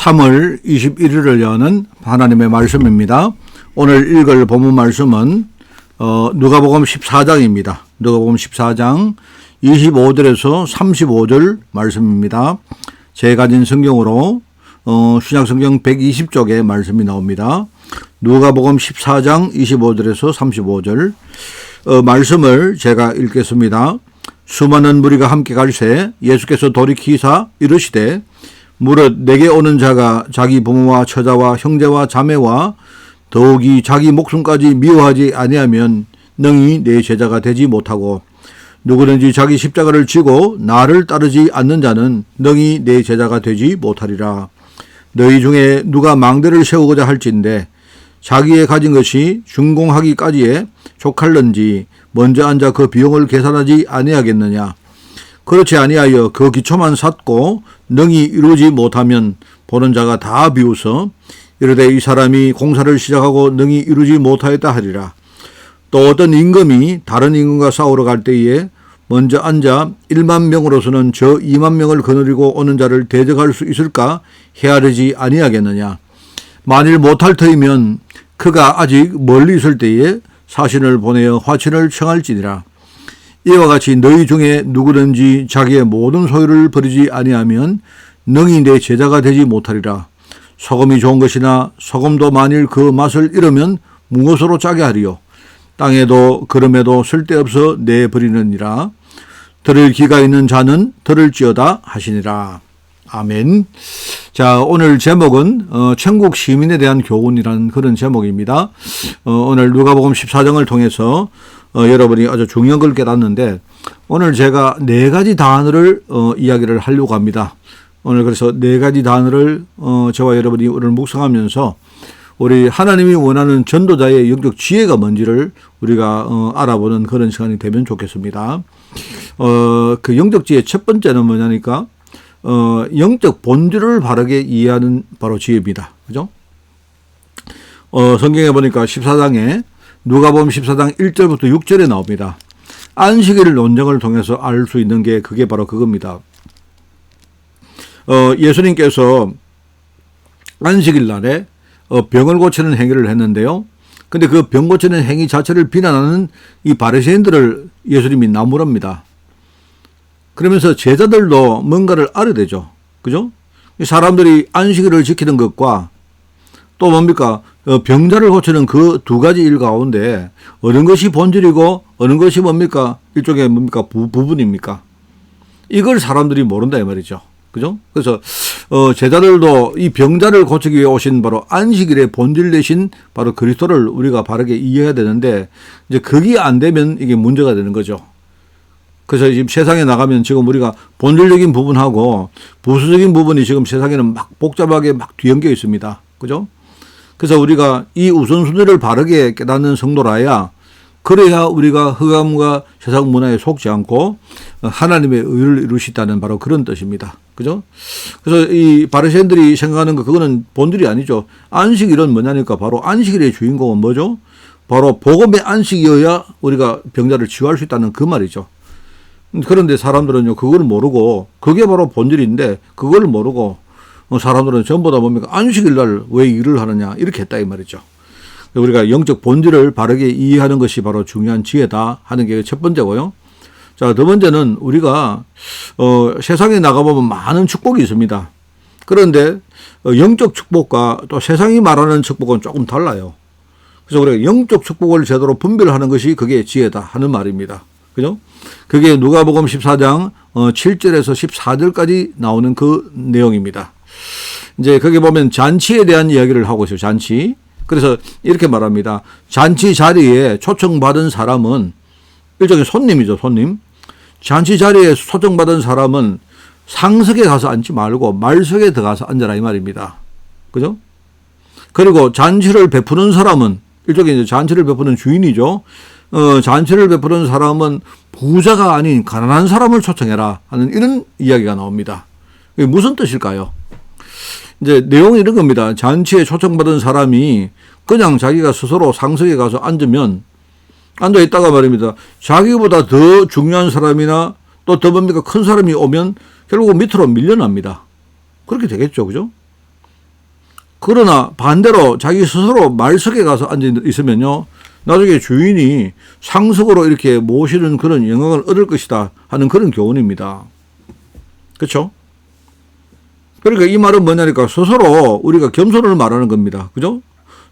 3월 21일을 여는 하나님의 말씀입니다. 오늘 읽을 본문 말씀은 어, 누가복음 14장입니다. 누가복음 14장 25절에서 35절 말씀입니다. 제 가진 성경으로 어, 신약 성경 120쪽에 말씀이 나옵니다. 누가복음 14장 25절에서 35절 어, 말씀을 제가 읽겠습니다. 수많은 무리가 함께 갈새 예수께서 돌이키사 이르시되 무릇 내게 오는 자가 자기 부모와 처자와 형제와 자매와 더욱이 자기 목숨까지 미워하지 아니하면 능히 내 제자가 되지 못하고 누구든지 자기 십자가를 지고 나를 따르지 않는 자는 능히 내 제자가 되지 못하리라. 너희 중에 누가 망대를 세우고자 할진대 자기의 가진 것이 준공하기까지에 족할는지 먼저 앉아 그 비용을 계산하지 아니하겠느냐. 그렇지 아니하여 그 기초만 샀고 능히 이루지 못하면 보는 자가 다 비웃어 이르되 이 사람이 공사를 시작하고 능히 이루지 못하였다 하리라. 또 어떤 임금이 다른 임금과 싸우러 갈 때에 먼저 앉아 1만 명으로서는 저 2만 명을 거느리고 오는 자를 대적할 수 있을까 헤아리지 아니하겠느냐. 만일 못할 터이면 그가 아직 멀리 있을 때에 사신을 보내어 화친을 청할지니라. 이와 같이 너희 중에 누구든지 자기의 모든 소유를 버리지 아니하면 능히 내 제자가 되지 못하리라. 소금이 좋은 것이나 소금도 만일 그 맛을 잃으면 무엇으로 짜게 하리요. 땅에도 걸음에도 쓸데없어 내버리느니라. 들을 기가 있는 자는 들을지어다 하시니라. 아멘. 자, 오늘 제목은 어, 천국 시민에 대한 교훈이라는 그런 제목입니다. 어, 오늘 누가복음 14장을 통해서 어, 여러분이 아주 중요한 걸 깨닫는데 오늘 제가 네 가지 단어를 어, 이야기를 하려고 합니다. 오늘 그래서 네 가지 단어를 어, 저와 여러분이 오늘 묵상하면서 우리 하나님이 원하는 전도자의 영적 지혜가 뭔지를 우리가 어, 알아보는 그런 시간이 되면 좋겠습니다. 어, 그 영적 지혜 첫 번째는 뭐냐니까 어, 영적 본질을 바르게 이해하는 바로 지혜입니다. 그죠? 어, 성경에 보니까 14장에 누가복음 14장 1절부터 6절에 나옵니다. 안식일 논쟁을 통해서 알 수 있는 게 그게 바로 그겁니다. 어, 예수님께서 안식일 날에 어, 병을 고치는 행위를 했는데요. 근데 그 병 고치는 행위 자체를 비난하는 이 바리새인들을 예수님이 나무랍니다. 그러면서 제자들도 뭔가를 알아야 되죠. 그죠? 사람들이 안식일을 지키는 것과 또 뭡니까? 어, 병자를 고치는 그 두 가지 일 가운데 어느 것이 본질이고 어느 것이 뭡니까? 일종의 뭡니까? 부, 부분입니까? 이걸 사람들이 모른다 이 말이죠. 그죠? 그래서 어, 제자들도 이 병자를 고치기 위해 오신 바로 안식일의 본질 대신 바로 그리스도를 우리가 바르게 이해해야 되는데 이제 그게 안 되면 이게 문제가 되는 거죠. 그래서 지금 세상에 나가면 지금 우리가 본질적인 부분하고 부수적인 부분이 지금 세상에는 막 복잡하게 막 뒤엉겨 있습니다. 그죠? 그래서 우리가 이 우선순위를 바르게 깨닫는 성도라야 그래야 우리가 흑암과 세상 문화에 속지 않고 하나님의 의를 있다는 바로 그런 뜻입니다. 그죠? 그래서 이 바리새인들이 생각하는 거 그거는 본질이 아니죠. 안식일은 뭐냐니까 바로 안식일의 주인공은 뭐죠? 바로 복음의 안식이어야 우리가 병자를 치유할 수 있다는 그 말이죠. 그런데 사람들은요, 그걸 모르고, 그게 바로 본질인데, 그걸 모르고, 어, 사람들은 전부 다 뭡니까? 안식일 날 왜 일을 하느냐? 이렇게 했다, 이 말이죠. 우리가 영적 본질을 바르게 이해하는 것이 바로 중요한 지혜다 하는 게 첫 번째고요. 자, 두 번째는 우리가, 어, 세상에 나가보면 많은 축복이 있습니다. 그런데, 어, 영적 축복과 또 세상이 말하는 축복은 조금 달라요. 그래서 우리가 영적 축복을 제대로 분별하는 것이 그게 지혜다 하는 말입니다. 그죠? 그게 누가복음 14장 7절에서 어, 14절까지 나오는 그 내용입니다. 이제 거기 보면 잔치에 대한 이야기를 하고 있어요. 잔치. 그래서 이렇게 말합니다. 잔치 자리에 초청받은 사람은 일종의 손님이죠. 손님. 잔치 자리에 초청받은 사람은 상석에 가서 앉지 말고 말석에 들어가서 앉아라 이 말입니다. 그죠? 그리고 잔치를 베푸는 사람은 일종의 잔치를 베푸는 주인이죠. 어, 잔치를 베푸는 사람은 부자가 아닌 가난한 사람을 초청해라 하는 이런 이야기가 나옵니다. 이게 무슨 뜻일까요? 이제 내용이 이런 겁니다. 잔치에 초청받은 사람이 그냥 자기가 스스로 상석에 가서 앉으면 앉아 있다가 말입니다. 자기보다 더 중요한 사람이나 또 더 뭡니까 큰 사람이 오면 결국 밑으로 밀려납니다. 그렇게 되겠죠, 그죠? 그러나 반대로 자기 스스로 말석에 가서 앉아 있으면요. 나중에 주인이 상석으로 이렇게 모시는 그런 영광을 얻을 것이다 하는 그런 교훈입니다. 그렇죠? 그러니까 이 말은 뭐냐니까 스스로 우리가 겸손을 말하는 겁니다. 그죠?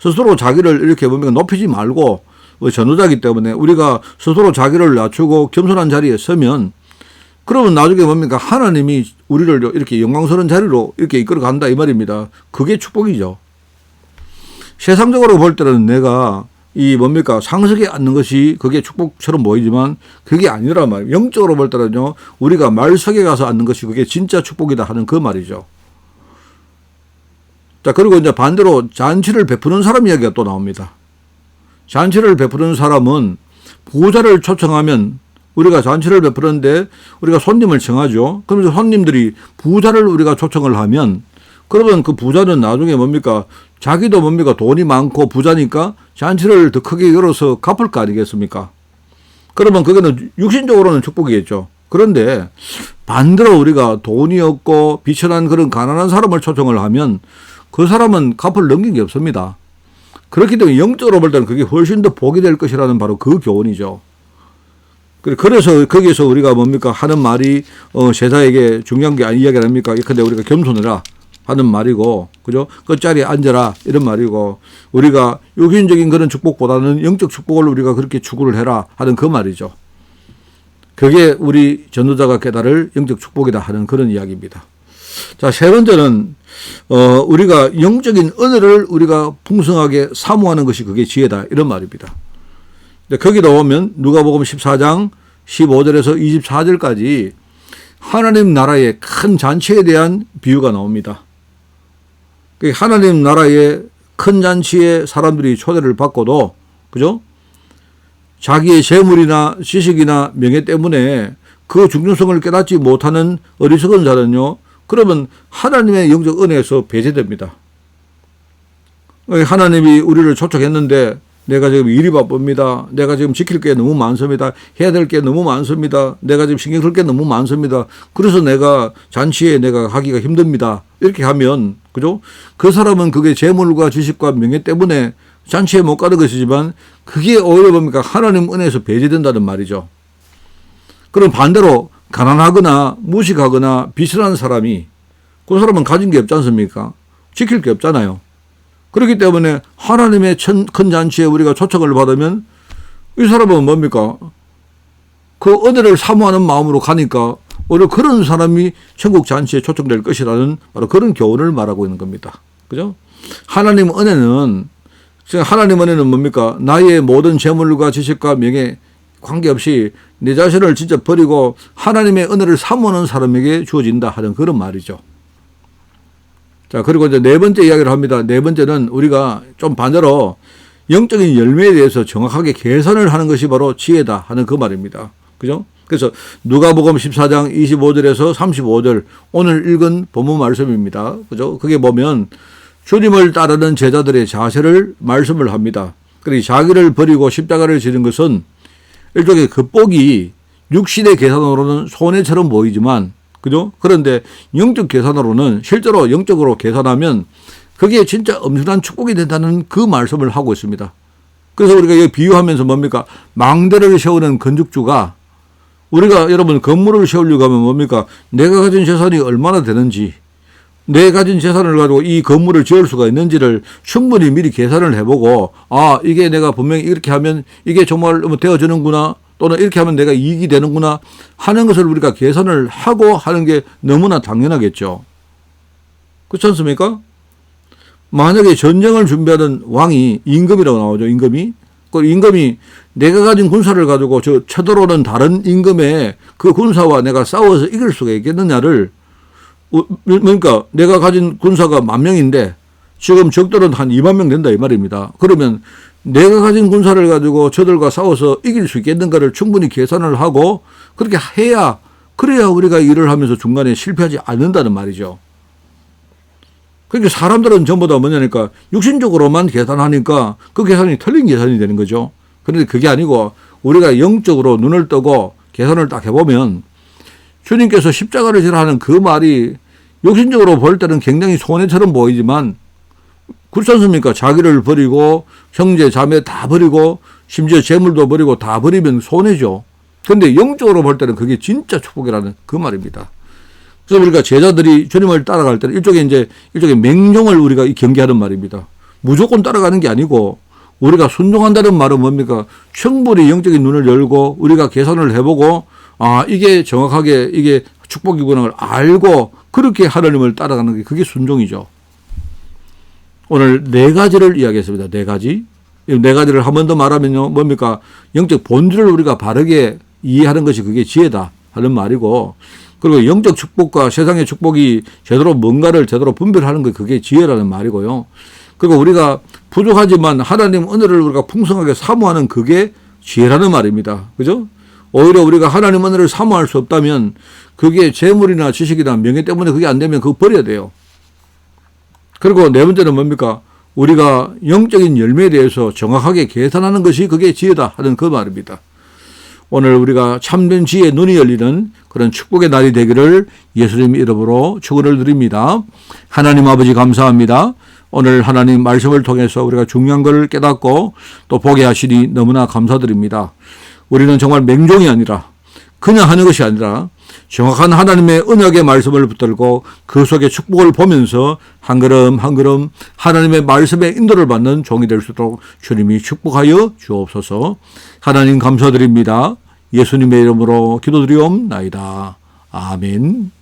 스스로 자기를 이렇게 보면 높이지 말고 뭐 전도자기 때문에 우리가 스스로 자기를 낮추고 겸손한 자리에 서면 그러면 나중에 뭡니까 하나님이 우리를 이렇게 영광스러운 자리로 이렇게 이끌어 간다 이 말입니다. 그게 축복이죠. 세상적으로 볼 때는 내가 이 뭡니까 상석에 앉는 것이 그게 축복처럼 보이지만 그게 아니라 말이에요. 영적으로 볼 때는요 우리가 말석에 가서 앉는 것이 그게 진짜 축복이다 하는 그 말이죠. 자 그리고 이제 반대로 잔치를 베푸는 사람 이야기가 또 나옵니다. 잔치를 베푸는 사람은 부자를 초청하면 우리가 잔치를 베푸는데 우리가 손님을 정하죠. 그러면서 손님들이 부자를 우리가 초청을 하면 그러면 그 부자는 나중에 뭡니까 자기도 뭡니까 돈이 많고 부자니까 잔치를 더 크게 열어서 갚을 거 아니겠습니까? 그러면 그거는 육신적으로는 축복이겠죠. 그런데 반대로 우리가 돈이 없고 비천한 그런 가난한 사람을 초청을 하면 그 사람은 갚을 넘긴 게 없습니다. 그렇기 때문에 영적으로 볼 때는 그게 훨씬 더 복이 될 것이라는 바로 그 교훈이죠. 그래서 거기에서 우리가 뭡니까 하는 말이 어 제자에게 중요한 게 아니 이야기 아닙니까? 근데 우리가 겸손해라 하는 말이고 그죠? 끝자리에 앉아라 이런 말이고 우리가 육인적인 그런 축복보다는 영적 축복을 우리가 그렇게 추구를 해라 하는 그 말이죠. 그게 우리 전도자가 깨달을 영적 축복이다 하는 그런 이야기입니다. 자, 세 번째는 어 우리가 영적인 은혜를 우리가 풍성하게 사모하는 것이 그게 지혜다 이런 말입니다. 근데 거기도 보면 누가복음 14장 15절에서 24절까지 하나님 나라의 큰 잔치에 대한 비유가 나옵니다. 그 하나님 나라의 큰 잔치에 사람들이 초대를 받고도 그죠? 자기의 재물이나 지식이나 명예 때문에 그 중요성을 깨닫지 못하는 어리석은 자는요. 그러면 하나님의 영적 은혜에서 배제됩니다. 하나님이 우리를 초청했는데 내가 지금 일이 바쁩니다. 내가 지금 지킬 게 너무 많습니다. 해야 될 게 너무 많습니다. 내가 지금 신경 쓸 게 너무 많습니다. 그래서 내가 잔치에 내가 하기가 힘듭니다. 이렇게 하면 그죠? 그 사람은 그게 재물과 지식과 명예 때문에 잔치에 못 가는 것이지만 그게 오히려 뭡니까? 하나님 은혜에서 배제된다는 말이죠. 그럼 반대로 가난하거나 무식하거나 비슬한 사람이 그 사람은 가진 게 없지 않습니까? 지킬 게 없잖아요. 그렇기 때문에 하나님의 큰 잔치에 우리가 초청을 받으면 이 사람은 뭡니까? 그 은혜를 사모하는 마음으로 가니까 오히려 그런 사람이 천국 잔치에 초청될 것이라는 바로 그런 교훈을 말하고 있는 겁니다. 그죠? 하나님 은혜는 하나님 은혜는 뭡니까? 나의 모든 재물과 지식과 명예 관계없이 내 자신을 진짜 버리고 하나님의 은혜를 사모하는 사람에게 주어진다 하는 그런 말이죠. 자, 그리고 이제 네 번째 이야기를 합니다. 네 번째는 우리가 좀 반대로 영적인 열매에 대해서 정확하게 계산을 하는 것이 바로 지혜다 하는 그 말입니다. 그죠? 그래서 누가복음 14장 25절에서 35절 오늘 읽은 본문 말씀입니다. 그죠? 그게 보면 주님을 따르는 제자들의 자세를 말씀을 합니다. 그리고 자기를 버리고 십자가를 지는 것은 일종의 극복이 육신의 계산으로는 손해처럼 보이지만 그죠? 그런데 영적 계산으로는 실제로 영적으로 계산하면 그게 진짜 엄청난 축복이 된다는 그 말씀을 하고 있습니다. 그래서 우리가 여기 비유하면서 뭡니까? 망대를 세우는 건축주가 우리가 여러분 건물을 세우려고 하면 뭡니까? 내가 가진 재산이 얼마나 되는지 내 가진 재산을 가지고 이 건물을 지을 수가 있는지를 충분히 미리 계산을 해보고 아 이게 내가 분명히 이렇게 하면 이게 정말 뭐 되어지는구나 또는 이렇게 하면 내가 이익이 되는구나 하는 것을 우리가 계산을 하고 하는 게 너무나 당연하겠죠. 그렇지 않습니까? 만약에 전쟁을 준비하는 왕이 임금이라고 나오죠. 임금이. 그 임금이 내가 가진 군사를 가지고 저 쳐들어오는 다른 임금의 그 군사와 내가 싸워서 이길 수가 있겠느냐를 그러니까 내가 가진 군사가 만 명인데 지금 적들은 한 2만 명 된다 이 말입니다. 그러면 내가 가진 군사를 가지고 저들과 싸워서 이길 수 있겠는가를 충분히 계산을 하고 그렇게 해야 그래야 우리가 일을 하면서 중간에 실패하지 않는다는 말이죠. 그러니까 사람들은 전부 다 뭐냐니까 육신적으로만 계산하니까 그 계산이 틀린 계산이 되는 거죠. 그런데 그게 아니고 우리가 영적으로 눈을 뜨고 계산을 딱 해보면 주님께서 십자가를 지라 하는 그 말이 육신적으로 볼 때는 굉장히 손해처럼 보이지만 그렇지 않습니까? 자기를 버리고 형제 자매 다 버리고 심지어 재물도 버리고 다 버리면 손해죠. 근데 영적으로 볼 때는 그게 진짜 축복이라는 그 말입니다. 그래서 우리가 제자들이 주님을 따라갈 때는 일종의 이제 일종의 맹종을 우리가 이 경계하는 말입니다. 무조건 따라가는 게 아니고 우리가 순종한다는 말은 뭡니까? 충분히 영적인 눈을 열고 우리가 계산을 해보고 아 이게 정확하게 이게 축복이구나를 알고 그렇게 하나님을 따라가는 게 그게 순종이죠. 오늘 네 가지를 이야기했습니다. 네 가지. 이네 가지를 한 번 더 말하면요. 뭡니까? 영적 본질을 우리가 바르게 이해하는 것이 그게 지혜다 하는 말이고 그리고 영적 축복과 세상의 축복이 제대로 뭔가를 제대로 분별하는 게 그게 지혜라는 말이고요. 그리고 우리가 부족하지만 하나님 은혜를 우리가 풍성하게 사모하는 그게 지혜라는 말입니다. 그죠? 오히려 우리가 하나님 은혜를 사모할 수 없다면 그게 재물이나 지식이나 명예 때문에 그게 안 되면 그거 버려야 돼요. 그리고 네 번째는 뭡니까? 우리가 영적인 열매에 대해서 정확하게 계산하는 것이 그게 지혜다 하는 그 말입니다. 오늘 우리가 참된 지혜의 눈이 열리는 그런 축복의 날이 되기를 예수님 이름으로 축원을 드립니다. 하나님 아버지 감사합니다. 오늘 하나님 말씀을 통해서 우리가 중요한 걸 깨닫고 또 보게 하시니 너무나 감사드립니다. 우리는 정말 맹종이 아니라 그냥 하는 것이 아니라 정확한 하나님의 언약의 말씀을 붙들고 그 속에 축복을 보면서 한 걸음 한 걸음 하나님의 말씀의 인도를 받는 종이 될 수 있도록 주님이 축복하여 주옵소서. 하나님 감사드립니다. 예수님의 이름으로 기도드리옵나이다. 아멘.